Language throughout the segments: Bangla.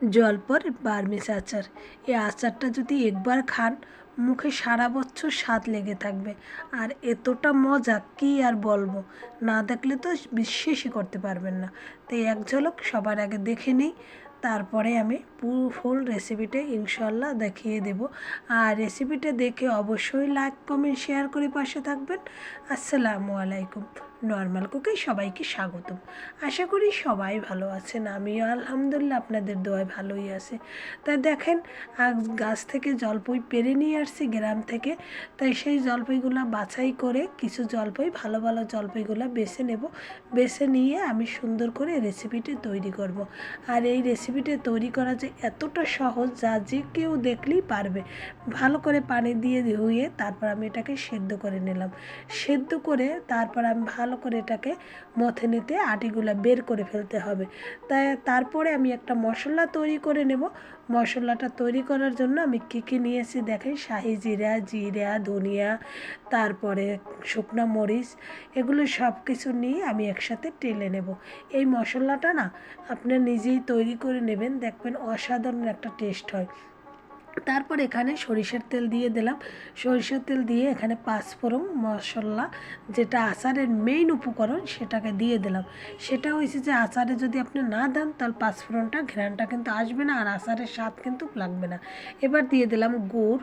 জলপর বার্মিস আচার এই আচারটা যদি একবার খান, মুখে সারা বছর স্বাদ লেগে থাকবে। আর এতটা মজা কী আর বলব? না দেখলে তো বিশ্বাসই করতে পারবেন না। তাই এক ঝলক সবার আগে দেখে নিই, তারপরে আমি পুরো ফুল রেসিপিটা ইনশাল্লাহ দেখিয়ে দেব। আর রেসিপিটা দেখে অবশ্যই লাইক কমেন্ট শেয়ার করে পাশে থাকবেন। আসসালামু আলাইকুম। নর্মাল কুকে সবাইকে স্বাগত আশা করি সবাই ভালো আছেন, আমিও আলহামদুলিল্লাহ আপনাদের দোয়ায় ভালোই আছে। তাই দেখেন গাছ থেকে জলপই পেরে নিয়ে আসছি গ্রাম থেকে, তাই সেই জলপইগুলো বাছাই করে কিছু জলপই, ভালো ভালো জলপইগুলো বেছে নেব। বেছে নিয়ে আমি সুন্দর করে রেসিপিটি তৈরি করব। আর এই রেসিপিটি তৈরি করা যে এতটা সহজ, যা যে কেউ দেখলেই পারবে। ভালো করে পানি দিয়ে ধুয়ে তারপর আমি এটাকে সেদ্ধ করে নিলাম। সেদ্ধ করে তারপর আমি ভালো করে এটাকে মথে নিতে আটিগুলো বের করে ফেলতে হবে। তাই তারপরে আমি একটা মশলা তৈরি করে নেব। মশলাটা তৈরি করার জন্য আমি কী কী নিয়েছি দেখেন? শাহি জিরা জিরা, ধনিয়া, তারপরে শুকনো মরিচ, এগুলো সব কিছু নিয়ে আমি একসাথে টেলে নেব। এই মশলাটা না আপনি নিজেই তৈরি করে নেবেন, দেখবেন অসাধারণ একটা টেস্ট হয়। তারপর এখানে সরিষার তেল দিয়ে দিলাম। সরিষার তেল দিয়ে এখানে পাঁচফোড়ন মশলা, যেটা আচারের মেইন উপকরণ, সেটাকে দিয়ে দিলাম। সেটা হয়েছে যে আচারে যদি আপনি না দেন, তাহলে পাঁচফোড়নটা ঘ্রানটা কিন্তু আসবে না, আর আচারের স্বাদ কিন্তু লাগবে না। এবার দিয়ে দিলাম গুড়,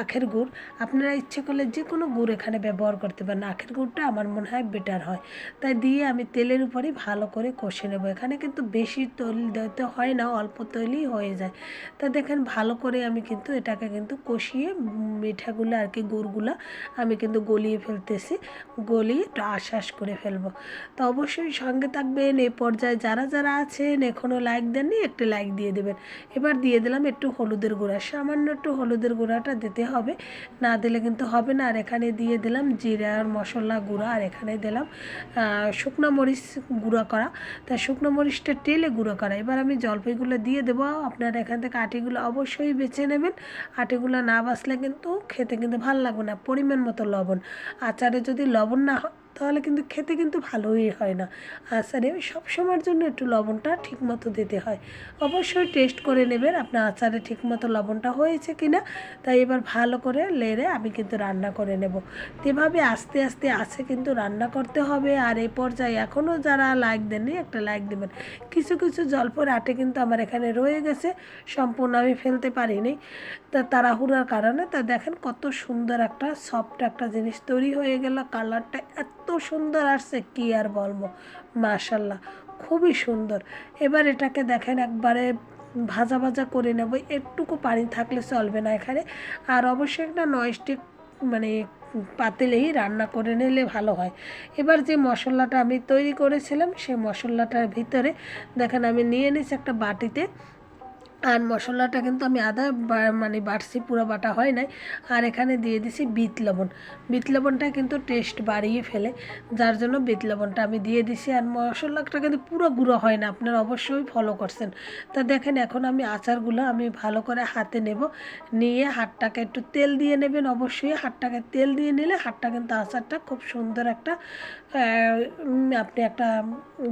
আখের গুড়। আপনারা ইচ্ছে করলে যে কোনো গুড় এখানে ব্যবহার করতে পারেন। আখের গুড়টা আমার মনে হয় বেটার হয়। তাই দিয়ে আমি তেলের উপরেই ভালো করে কষে নেব। এখানে কিন্তু বেশি তৈল দিতে হয় না, অল্প তৈলই হয়ে যায়। তা দেখেন ভালো করে আমি কিন্তু এটাকে কিন্তু কষিয়ে মিঠাগুলো আর কি গুড়গুলো আমি কিন্তু গলিয়ে ফেলতেছি। গলিয়ে একটু আশ্বাস করে ফেলব। তো অবশ্যই সঙ্গে থাকবেন। এই পর্যায়ে যারা যারা আছেন এখনও লাইক দেননি, একটু লাইক দিয়ে দেবেন। এবার দিয়ে দিলাম একটু হলুদের গুঁড়া। সামান্য একটু হলুদের গুঁড়াটা দিতে হবে। না দিলে কিন্তু হবে না। আর এখানে দিয়ে দিলাম জিরার মশলা গুঁড়া। আর এখানে দিলাম শুকনো মরিচ গুঁড়া করা। তা শুকনো মরিচটা টেলে গুঁড়ো করা। এবার আমি জলপাইগুলো দিয়ে দেবো। আপনারা এখান থেকে আটিগুলো অবশ্যই বেছে নেবেন। আটিগুলো না বাছলে কিন্তু খেতে কিন্তু ভালো লাগবে না। পরিমাণ মতো লবণ। আচারে যদি লবণ না হয় তাহলে কিন্তু খেতে কিন্তু ভালোই হয় না। আচারে সবসময়ের জন্য একটু লবণটা ঠিকমতো দিতে হয়। অবশ্যই টেস্ট করে নেবেন, আপনার আচারে ঠিকমতো লবণটা হয়েছে কি না তাই এবার ভালো করে লেড়ে আমি কিন্তু রান্না করে নেব। এভাবে আস্তে আস্তে আছে কিন্তু রান্না করতে হবে, আর এই পর্যায়ে এখনও যারা লাইক দেননি, একটা লাইক দেবেন। কিছু কিছু জলপর আটে কিন্তু আমার এখানে রয়ে গেছে, সম্পূর্ণ আমি ফেলতে পারিনি। তা তাড়াহুড়ার কারণে তা দেখেন কত সুন্দর একটা সফট একটা জিনিস তৈরি হয়ে গেল কালারটা এত সুন্দর আসছে, কি আর বলব। মাশাল্লাহ, খুবই সুন্দর। এবার এটাকে দেখেন, একবারে ভাজা ভাজা করে নেব। একটুকু পানি থাকলে চলবে না এখানে। আর অবশ্যই একটা নয়স্টিক মানে পাতিলেই রান্না করে নিলে ভালো হয়। এবার যে মশলাটা আমি তৈরি করেছিলাম সেই মশলাটার ভিতরে দেখেন, আমি নিয়ে নিচ্ছি একটা বাটিতে আর মশলাটা কিন্তু আমি আদা মানে বাটছি পুরো বাটা হয় নাই। আর এখানে দিয়ে দিছি বিট লবণ। বিট লবণটা কিন্তু টেস্ট বাড়িয়ে ফেলে, যার জন্য বিট লবণটা আমি দিয়ে দিছি। আর মশলাটা কিন্তু পুরো গুঁড়ো হয় না, আপনারা অবশ্যই ফলো করছেন। তা দেখেন, এখন আমি আচারগুলো আমি ভালো করে হাতে নেব। নিয়ে হাতটাকে একটু তেল দিয়ে নেবেন অবশ্যই। হাতটাকে তেল দিয়ে নিলে হাতটা কিন্তু আচারটা খুব সুন্দর একটা আপনি একটা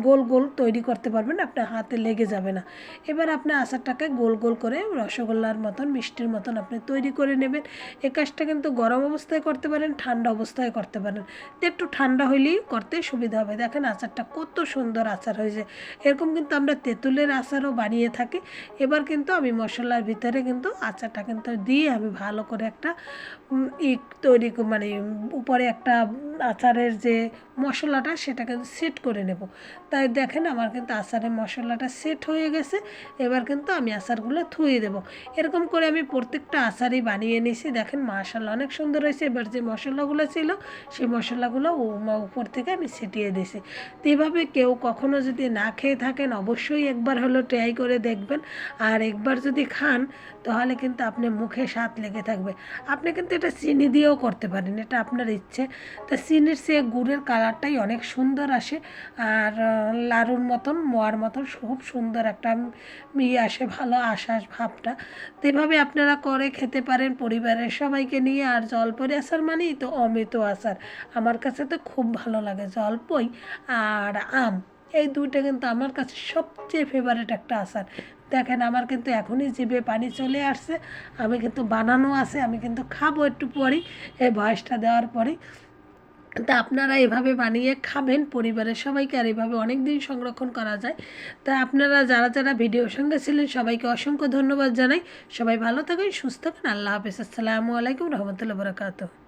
গোল গোল তৈরি করতে পারবেন, আপনার হাতে লেগে যাবে না। এবার আপনি আচারটাকে গোল গোল করে রসগোল্লার মতন, মিষ্টির মতন আপনি তৈরি করে নেবেন। এই কাজটা কিন্তু গরম অবস্থায় করতে পারেন, ঠান্ডা অবস্থায় করতে পারেন। একটু ঠান্ডা হইলেই করতে সুবিধা হবে। দেখেন আচারটা কত সুন্দর আচার হয়েছে। এরকম কিন্তু আমরা তেঁতুলের আচারও বানিয়ে থাকি। এবার কিন্তু আমি মশলার ভিতরে কিন্তু আচারটা কিন্তু দিয়ে আমি ভালো করে একটা ই তৈরি মানে উপরে একটা আচারের যে মশলাটা সেটা কিন্তু সেট করে নেব। তাই দেখেন আমার কিন্তু আচারের মশলাটা সেট হয়ে গেছে। এবার কিন্তু আমি আচারগুলো ধুয়ে দেবো। এরকম করে আমি প্রত্যেকটা আচারই বানিয়ে নিয়েছি। দেখেন মাশাল্লাহ অনেক সুন্দর হয়েছে। এবার যে মশলাগুলো ছিল, সেই মশলাগুলো উপর থেকে আমি ছিটিয়ে দিয়েছি। তো এভাবে কেউ কখনো যদি না খেয়ে থাকেন, অবশ্যই একবার হলো ট্রাই করে দেখবেন। আর একবার যদি খান, তাহলে কিন্তু আপনি মুখে স্বাদ লেগে থাকবে। আপনি কিন্তু এটা চিনি দিয়েও করতে পারেন, এটা আপনার ইচ্ছে। তা চিনির সে গুড়ের কালারটাই অনেক সুন্দর আসে। আর লাড়ুর মতন, মোয়ার মতন, খুব সুন্দর একটা ইয়ে আসে, ভালো আশ্বাস ভাবটা। তো এভাবে আপনারা করে খেতে পারেন পরিবারের সবাইকে নিয়ে। আর জলপরি আচার মানেই তো অমৃত আচার। আমার কাছে তো খুব ভালো লাগে জলপই আর আম। এই দুইটা কিন্তু আমার কাছে সবচেয়ে ফেভারিট একটা আচার। দেখেন, আমার কিন্তু এখনই জিভে পানি চলে আসছে। আমি কিন্তু বানানো আছে, আমি কিন্তু খাব একটু পরেই। এই বয়সটা দেওয়ার পরেই। তা আপনারা এভাবে বানিয়ে খাবেন, পরিবারের সবাইকে, আর এভাবে অনেক দিন সংরক্ষণ করা যায়। তা আপনারা যারা যারা ভিডিওর সঙ্গে ছিলেন, সবাইকে অসংখ্য ধন্যবাদ জানাই। সবাই ভালো থাকেন, সুস্থ থাকেন। আল্লাহ হাফেজ। আসসালামু আলাইকুম রহমতুল্লাহ বরাকাতুহ।